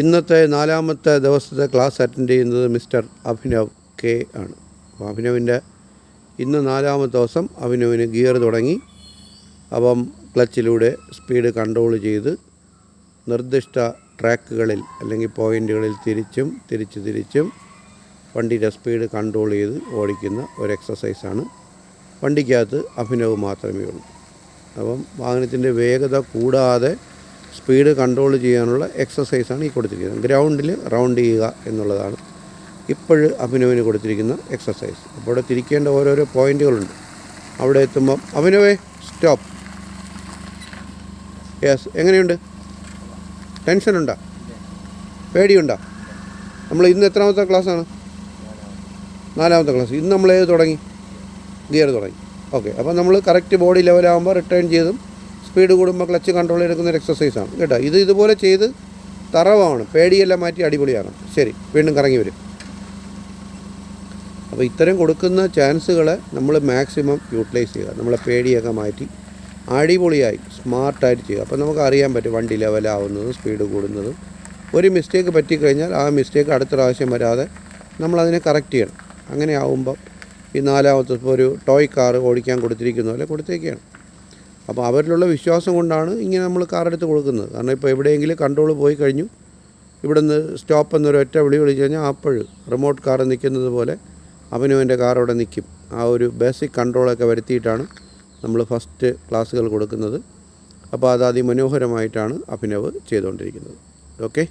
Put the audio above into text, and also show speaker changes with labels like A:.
A: ഇന്നത്തെ നാലാമത്തെ ദിവസത്തെ ക്ലാസ് അറ്റൻഡ് ചെയ്യുന്നത് മിസ്റ്റർ അഭിനവ് കെ ആണ്. അപ്പോൾ അഭിനവിന്റെ ഇന്ന് നാലാമത്തെ ദിവസം അഭിനവിന് ഗിയർ തുടങ്ങി. അപ്പം ക്ലച്ചിലൂടെ സ്പീഡ് കൺട്രോൾ ചെയ്ത് നിർദ്ദിഷ്ട ട്രാക്കുകളിൽ അല്ലെങ്കിൽ പോയിന്റുകളിൽ തിരിച്ചും തിരിച്ച് തിരിച്ചും വണ്ടിയുടെ സ്പീഡ് കൺട്രോൾ ചെയ്ത് ഓടിക്കുന്ന ഒരു എക്സസൈസാണ് വണ്ടിക്കകത്ത് അഭിനവ് മാത്രമേ ഉള്ളൂ. അപ്പം വാഹനത്തിന്റെ വേഗത കൂടാതെ സ്പീഡ് കൺട്രോൾ ചെയ്യാനുള്ള എക്സസൈസാണ് ഈ കൊടുത്തിരിക്കുന്നത്. ഗ്രൗണ്ടിൽ റൗണ്ട് ചെയ്യുക എന്നുള്ളതാണ് ഇപ്പോൾ അഭിനവിന് കൊടുത്തിരിക്കുന്ന എക്സസൈസ്. അപ്പോൾ തിരിക്കേണ്ട ഓരോരോ പോയിന്റുകളുണ്ട്. അവിടെ എത്തുമ്പം അഭിനവേ സ്റ്റോപ്പ്. യെസ് എങ്ങനെയുണ്ട്? ടെൻഷനുണ്ടോ? പേടിയുണ്ടോ? നമ്മൾ ഇന്ന് എത്രാമത്തെ ക്ലാസ്സാണ്? നാലാമത്തെ ക്ലാസ്. ഇന്ന് നമ്മൾ ഏത് തുടങ്ങി? ഗിയർ തുടങ്ങി. ഓക്കെ അപ്പോൾ നമ്മൾ കറക്റ്റ് ബോഡി ലെവലാകുമ്പോൾ റിട്ടേൺ ചെയ്തും സ്പീഡ് കൂടുമ്പോൾ ക്ലച്ച് കൺട്രോൾ എടുക്കുന്ന ഒരു എക്സസൈസാണ് കേട്ടോ? ഇത് ഇതുപോലെ ചെയ്ത് തറവാണ്. പേടിയെല്ലാം മാറ്റി അടിപൊളിയാണ് ശരി വീണ്ടും കറങ്ങി വരും. അപ്പോൾ ഇത്തരം കൊടുക്കുന്ന ചാൻസുകളെ നമ്മൾ മാക്സിമം യൂട്ടിലൈസ് ചെയ്യുക. നമ്മളെ പേടിയൊക്കെ മാറ്റി അടിപൊളിയായി സ്മാർട്ടായിട്ട് ചെയ്യുക. അപ്പോൾ നമുക്ക് അറിയാൻ പറ്റും വണ്ടി ലെവലാവുന്നതും സ്പീഡ് കൂടുന്നതും. ഒരു മിസ്റ്റേക്ക് പറ്റിക്കഴിഞ്ഞാൽ ആ മിസ്റ്റേക്ക് അടുത്ത പ്രാവശ്യം വരാതെ നമ്മളതിനെ കറക്റ്റ് ചെയ്യണം. അങ്ങനെ ആവുമ്പം ഈ നാലാമത്തെ ഒരു ടോയ് കാർ ഓടിക്കാൻ കൊടുത്തിരിക്കുന്ന പോലെ കൊടുത്തേക്കാണ്. അപ്പോൾ അവരിലുള്ള വിശ്വാസം കൊണ്ടാണ് ഇങ്ങനെ നമ്മൾ കാറെടുത്ത് കൊടുക്കുന്നത്. കാരണം ഇപ്പോൾ എവിടെയെങ്കിലും കൺട്രോൾ പോയി കഴിഞ്ഞു. ഇവിടെ നിന്ന് സ്റ്റോപ്പ് എന്നൊരു ഒറ്റ വിളി വിളിച്ചു കഴിഞ്ഞാൽ അപ്പോൾ റിമോട്ട് കാർ നിൽക്കുന്നത് പോലെ അവനും എന്റെ കാർ അവിടെ നിൽക്കും. ആ ഒരു ബേസിക് കൺട്രോളൊക്കെ വരുത്തിയിട്ടാണ് നമ്മൾ ഫസ്റ്റ് ക്ലാസ്സുകൾ കൊടുക്കുന്നത്. അപ്പോൾ അത് അതിമനോഹരമായിട്ടാണ് അഭിനവ് ചെയ്തുകൊണ്ടിരിക്കുന്നത്. ഓക്കെ?